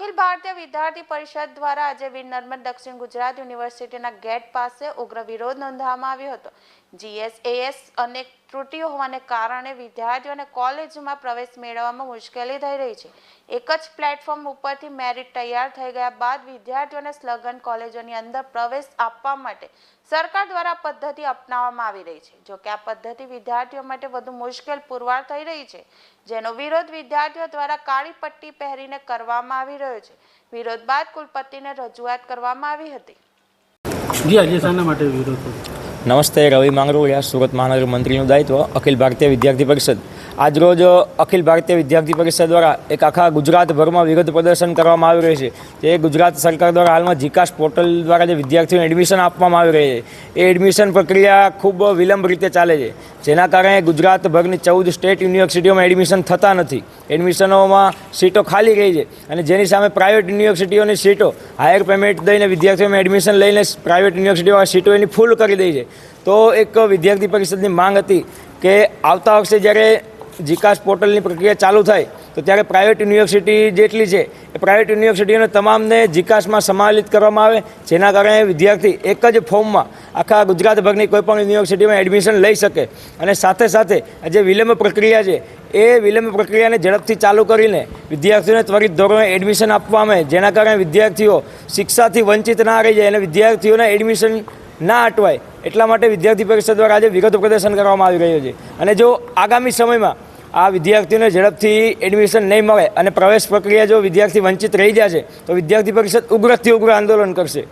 વિદ્યાર્થી પરિષદ દ્વારા આજે વીર નર્મદ દક્ષિણ ગુજરાત યુનિવર્સિટીના ગેટ પાસે ઉગ્ર વિરોધ નોંધવામાં આવ્યો હતો. જીએસએએસ અનેક ત્રુટીઓ હોવાને કારણે વિદ્યાર્થીઓને કોલેજમાં પ્રવેશ મેળવવામાં મુશ્કેલી થઈ રહી છે. એક જ પ્લેટફોર્મ ઉપરથી મેરિટ તૈયાર થઈ ગયા બાદ વિદ્યાર્થીઓને સ્લગન કોલેજોની અંદર પ્રવેશ આપવા માટે સરકાર દ્વારા પદ્ધતિ અપનાવવામાં આવી રહી છે. જોકે આ પદ્ધતિ વિદ્યાર્થીઓ માટે વધુ મુશ્કેલ પુરવાર થઈ રહી છે, જેનો વિરોધ વિદ્યાર્થીઓ દ્વારા કાળી પટ્ટી પહેરીને કરવામાં આવી રહ્યો છે. વિરોધ બાદ કુલપતિને રજૂઆત કરવામાં આવી હતી. જી આજે શાના માટે વિરોધ નમસ્તે, રવિ માંગરોળિયા, સુરત મહાનગર મંત્રીનું દાયિત્વ, અખિલ ભારતીય વિદ્યાર્થી પરિષદ. આજરોજ અખિલ ભારતીય વિદ્યાર્થી પરિષદ દ્વારા એક આખા ગુજરાતભરમાં વિરોધ પ્રદર્શન કરવામાં આવી રહ્યું છે. તે ગુજરાત સરકાર દ્વારા હાલમાં જીકાસ પોર્ટલ દ્વારા જે વિદ્યાર્થીઓને એડમિશન આપવામાં આવી રહી છે. એ એડમિશન પ્રક્રિયા ખૂબ વિલંબ રીતે ચાલે છે. જેના કારણે ગુજરાતભરની ચૌદ સ્ટેટ યુનિવર્સિટીઓમાં એડમિશન થતા નથી. એડમિશનોમાં સીટો ખાલી રહી છે અને જેની સામે પ્રાઇવેટ યુનિવર્સિટીઓની સીટો, હાયર પેમેન્ટ દઈને વિદ્યાર્થીઓમાં એડમિશન લઈને પ્રાઇવેટ યુનિવર્સિટીઓમાં સીટો એની ફૂલ કરી દઈ છે. તો એક વિદ્યાર્થી પરિષદની માંગ હતી કે આવતા વર્ષે જ્યારે જીકાસ પોર્ટલની પ્રક્રિયા ચાલુ થાય, તો ત્યારે પ્રાઇવેટ યુનિવર્સિટી જેટલી છે, એ પ્રાઇવેટ યુનિવર્સિટીઓને તમામને જીકાસમાં સમાવેલિત કરવામાં આવે, જેના કારણે વિદ્યાર્થી એક જ ફોર્મમાં આખા ગુજરાતભરની કોઈપણ યુનિવર્સિટીમાં એડમિશન લઈ શકે. અને સાથે સાથે આ જે વિલંબ પ્રક્રિયા છે, એ વિલંબ પ્રક્રિયાને ઝડપથી ચાલુ કરીને વિદ્યાર્થીઓને ત્વરિત ધોરણે એડમિશન આપવામાં જેના કારણે વિદ્યાર્થીઓ શિક્ષાથી વંચિત ના રહી જાય અને વિદ્યાર્થીઓને એડમિશન ના અટવાય એટલા માટે વિદ્યાર્થી પરિષદ દ્વારા આજે વિગત પ્રદર્શન કરવામાં આવી રહ્યું છે. અને જો આગામી સમયમાં આ વિદ્યાર્થીઓને ઝડપથી એડમિશન નહીં મળે અને પ્રવેશ પ્રક્રિયા જો વિદ્યાર્થી વંચિત રહી જાય છે, તો વિદ્યાર્થી પરિષદ ઉગ્રથી ઉગ્ર આંદોલન કરશે.